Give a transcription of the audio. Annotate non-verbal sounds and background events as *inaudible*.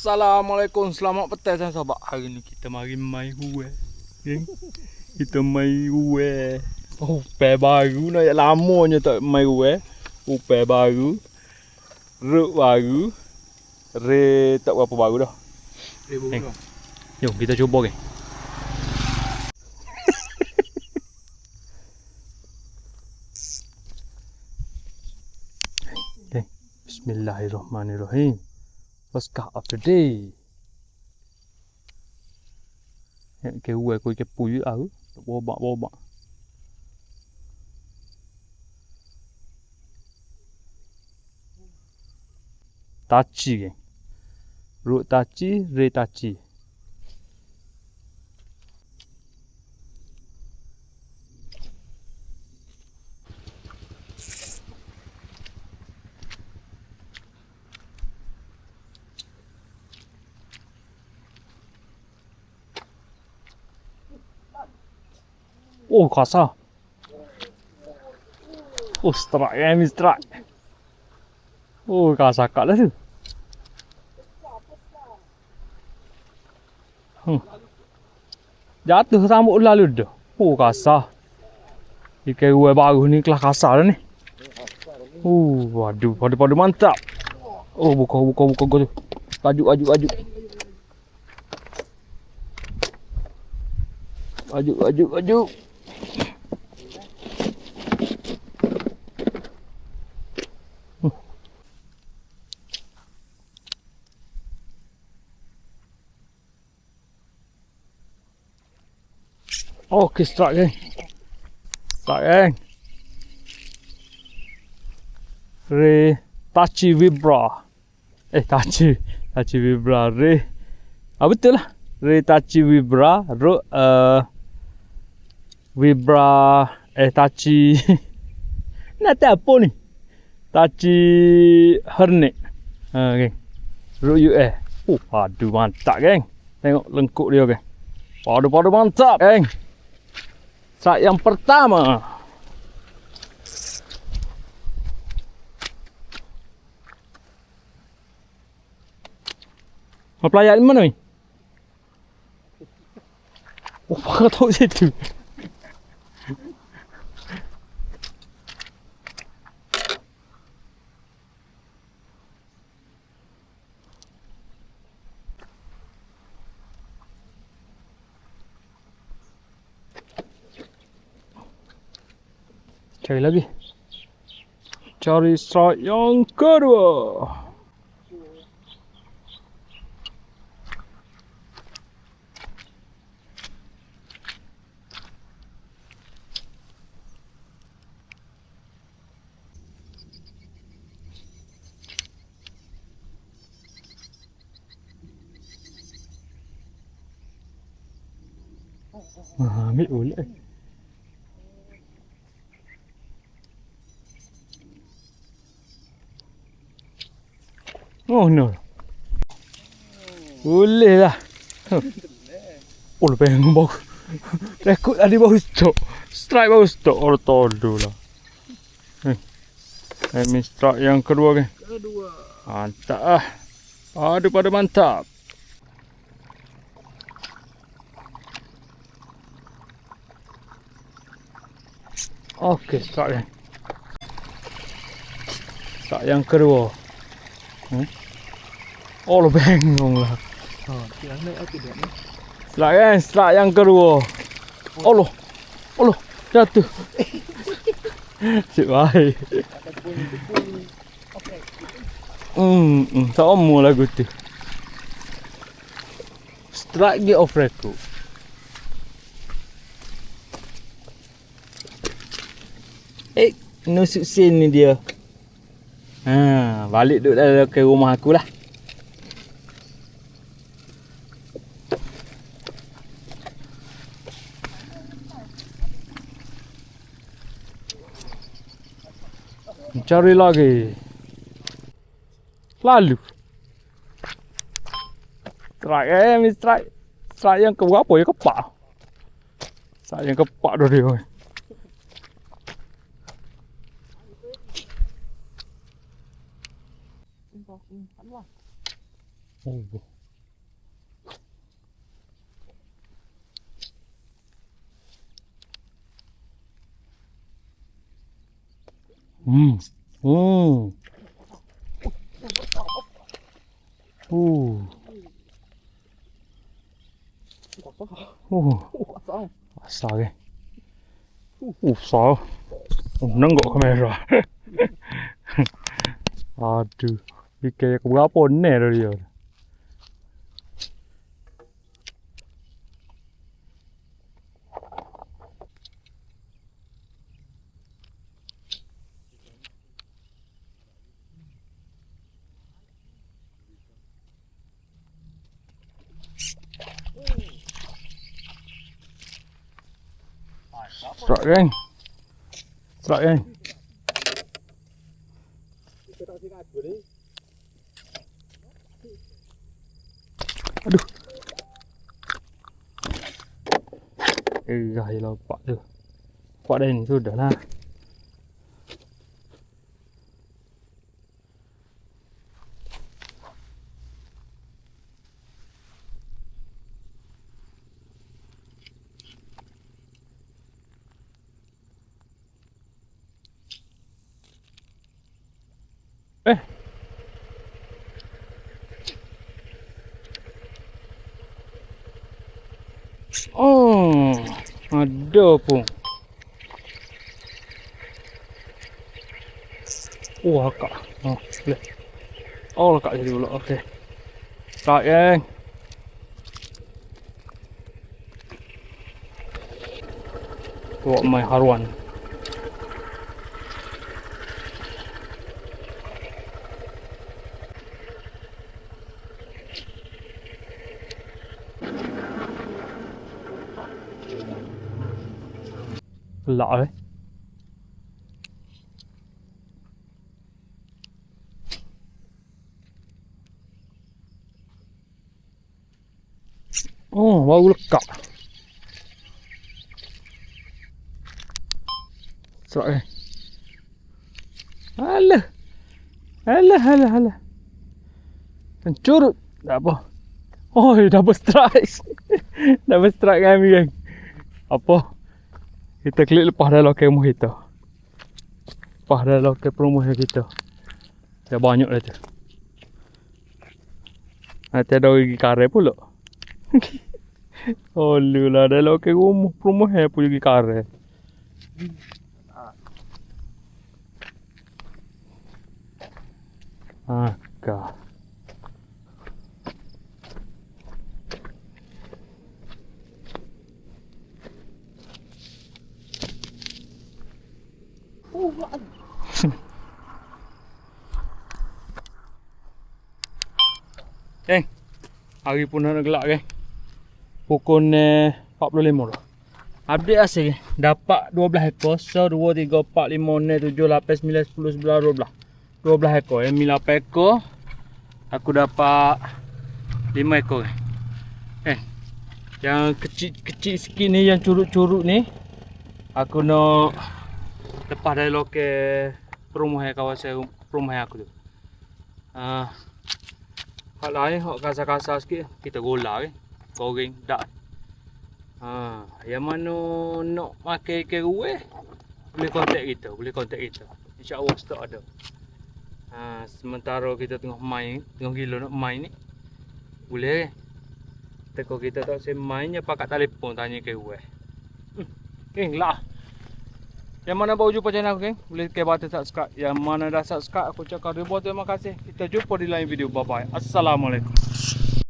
Assalamualaikum, selamat petang saya sahabat. Hari ni kita mari main hue. Geng. Kita main hue. Oh, pair baru nak lamanya tak main. Oh, pair baru. Ruk baru. Re tak berapa baru dah. Geng. Jom kita cuba. Geng. *laughs* Bismillahirrahmanirrahim. Let's go up Ke hue ko ke pui au. Bo ba bo. Tachi ge. Tachi re tachi. Oh, kasar. Oh, strike eh, ni strike. Oh, kasar kat lah tu. Hmm. Jatuh rambut lalu dah. Oh, kasar. Ikan uai baru ni kelas kasar dah ni. Oh, waduh, pada-pada mantap. Oh, buka, buka, buka, buka tu. Ajuk, ajuk, ajuk. Ajuk, ajuk, ajuk. Okey, start geng. Start geng. Re Tachi Vibra. Eh, Tachi. Tachi Vibra. Re. Ah, betul lah. Re Tachi Vibra. Ro, uh, Vibra. Eh, Tachi. *laughs* Nak tahu apa ni? Tachi Hernet. Ha, geng. Ro US. Oh, aduh mantap geng. Tengok lengkuk dia geng. Padu-padu mantap geng. Strike yang pertama. Mau pelayak di mana ni? Oh, kau tahu situ. Cari lagi. Cari strike yang kedua. Ah, ambil boleh. Oh no. Boleh lah. *laughs* Oh lebih yang bau. *laughs* Rekod tadi bau stok. Strike bau stok. Oh todo lah. Eh. Ini strike yang kedua kan. Kedua. Mantap ah. Aduh pada mantap. Okey, strike yang. Strike yang kedua. Hmm? Oh, lo bengong lah. Ha, dia naik aku dia ni. Strike kan, strike yang kedua. Oh, lo. Oh, lo. Jatuh. *laughs* Cik baik. Hmm, hmm, sama lagu tu. Strike dia off record. Eh, nusuk sin ni dia. Ha, balik duduk dalam ke rumah aku lah. Cari lagi. Lalu. Strike eh, mi strike. Strike yang keberapa ya kepak. Strike yang kepak dah dia. Oh. Hmm. Oh. Oh. Oh. Asal. Asal ke? Uh, besar. Oh, nenggok kamera. Aduh. Ikan yang berapa ni dah dia? Serak kan? Serak kan? Kita tak sini ada ni. Eh, dah je nampak tu. Nampak dah ni, sudah lah. Eh. Oh, ada pun. Oh, akak. Oh, boleh. Oh, akak jadi pula. Okey. Tak, geng. Bawa mai haruan. Lạ đấy. Oh, bau lekak. Serak eh. Alah. Alah, alah, alah. Hancur. Tak apa. Oh, double strike. *laughs* double strike kami, geng. Apa? Kita klik lepas dah lokai muh kita. Lepas dah lokai promo kita. Dah banyak dah tu. Nanti ada gigi kare pula. *laughs* oh lu lah dah lokai rumah promo pun gigi kare. Ah, kah. Wak. *laughs* Hari pun nak gelap ke. Pukul eh, 45 dah. Update asal ke. Dapat 12 ekor. So 2, 3, 4, 5, 6, 7, 8, 9, 10, 11, 12. 12 ekor. Yang mi 8 ekor. Aku dapat 5 ekor ke. Eh. Yang kecil-kecil sikit ni yang curut-curut ni. Aku nak lepas dari lokal perumahan kawasan perumahan aku tu. Ah, Hak lain hak kasar-kasar sikit kita gola ke. Goreng dak. Ha, yang mana nak makan ikan rueh boleh kontak kita, boleh kontak kita. Insya-Allah stok ada. Ha, sementara kita tengah main, tengah gila nak main ni. Boleh ke? Teko kita tak saya mainnya pakai telefon tanya ikan rueh. Hmm. Geng lah. Yang mana baru jumpa channel aku geng Boleh ke button subscribe? Yang mana dah subscribe Aku cakap ribuan terima kasih. Kita jumpa di lain video. Bye bye Assalamualaikum